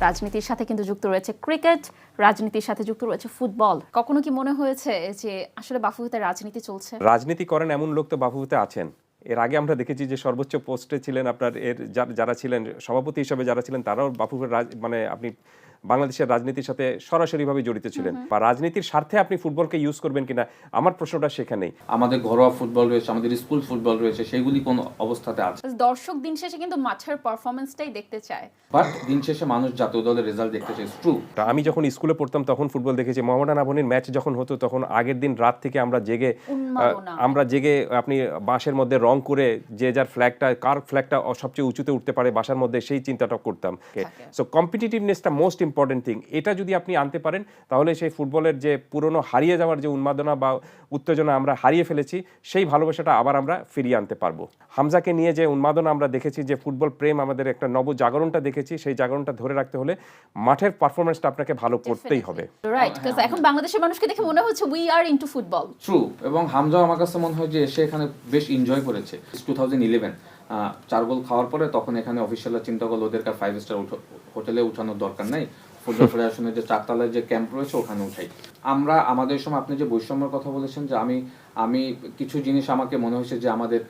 রাজনীতির সাথে কিন্তু যুক্ত রয়েছে ক্রিকেট, রাজনীতির সাথে যুক্ত রয়েছে ফুটবল। কখনো কি মনে হয়েছে যে আসলে বাফুফেতে রাজনীতি চলছে? রাজনীতি করেন এমন লোক তো বাফুফেতে আছেন। এর আগে আমরা দেখেছি যে সর্বোচ্চ পোস্টে ছিলেন আপনার এর যারা ছিলেন, সভাপতি হিসেবে যারা ছিলেন, তারাও রাজ- মানে আপনি বাংলাদেশের রাজনীতির সাথে সরাসরিভাবে জড়িত ছিলেন। বা রাজনীতির স্বার্থে আপনি ফুটবলকে ইউজ করবেন কিনা আমার প্রশ্নটা সেখানেই। আমাদের ঘরোয়া ফুটবল রয়েছে আমাদের স্কুল ফুটবল রয়েছে সেগুলি কোন অবস্থাতে আছে? দর্শক দিন শেষে কিন্তু মাঠের পারফরমেন্সটাই দেখতে চায়। বাট দিন শেষে মানুষ জাতীয় দলের রেজাল্ট দেখতে চাই ট্রু তা আমি যখন স্কুলে পড়তাম তখন ফুটবল দেখেছি মোহামেডান আবনির ম্যাচ যখন হতো তখন আগের দিন রাত থেকে আমরা জেগে আমরা জেগে আপনি বাঁশের মধ্যে রং করে যে যার ফ্ল্যাগটা কার ফ্ল্যাগটা সবচেয়ে উঁচুতে উঠতে পারে বাসার মধ্যে সেই চিন্তাটা করতাম। সো কম্পিটিটিভনেসটা মোস্ট ইম্পর্টেন্ট থিং এটা যদি আপনি আনতে পারেন তাহলে সেই ফুটবলের যে পুরনো হারিয়ে যাওয়ার যে উন্মাদনা বা উত্তেজনা আমরা হারিয়ে ফেলেছি সেই ভালোবাসাটা আবার আমরা ফিরিয়ে আনতে পারব। হামজাকে নিয়ে যে উন্মাদনা আমরা দেখেছি যে ফুটবল প্রেম আমাদের একটা নবজাগরণটা দেখেছি সেই জাগরণটা ধরে রাখতে হলে মাঠের পারফরমেন্সটা আপনাকে ভালো করতেই হবে। রাইট এখন বাংলাদেশের মানুষকে দেখে মনে হচ্ছে we are into football true এবং হামজা আমার কাছে মনে হয় যে এসে এখানে বেশ এনজয় করেছে। টু থাউজেন্ড ইলেভেন চার গোল খাওয়ার পরে তখন এখানে অফিসিয়ালরা চিন্তা করল ওদেরকে ফাইভ স্টার হোটেলে উঠানোর দরকার নাই। ফুটবল ফেডারেশনের যে চারতলায় যে ক্যাম্প রয়েছে ওখানে উঠাই। আমরা আমাদের সময় আপনি যে বৈষম্যের কথা বলেছেন যে আমি আমি কিছু জিনিস আমাকে মনে হয়েছে যে আমাদের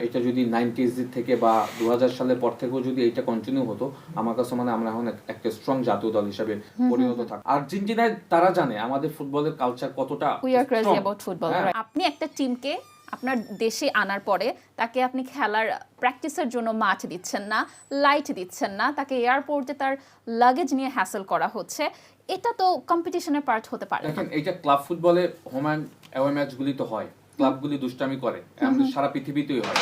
এটা যদি নাইনটিজ থেকে বা দু হাজার সালের পর থেকেও যদি এটা কন্টিনিউ হতো আমার কাছে মানে আমরা এখন একটা স্ট্রং জাতীয় দল হিসেবে পরিণত থাক আর্জেন্টিনায় তারা জানে আমাদের ফুটবলের কালচার কতটা হ্যাঁ। আপনি একটা টিমকে আপনার দেশে আনার পরে তাকে আপনি খেলার প্র্যাকটিসের জন্য মাঠ দিচ্ছেন না লাইট দিচ্ছেন না তাকে এয়ারপোর্টে তার লাগেজ নিয়ে হ্যাসেল করা হচ্ছে। এটা তো কম্পিটিশনের পার্ট হতে পারে। দেখেন এইটা ক্লাব ফুটবলে হোম অ্যান্ড অ্যাওয়ে ম্যাচগুলি তো হয়। ক্লাবগুলি দুষ্টামি করে। সারা পৃথিবীতেই হয়।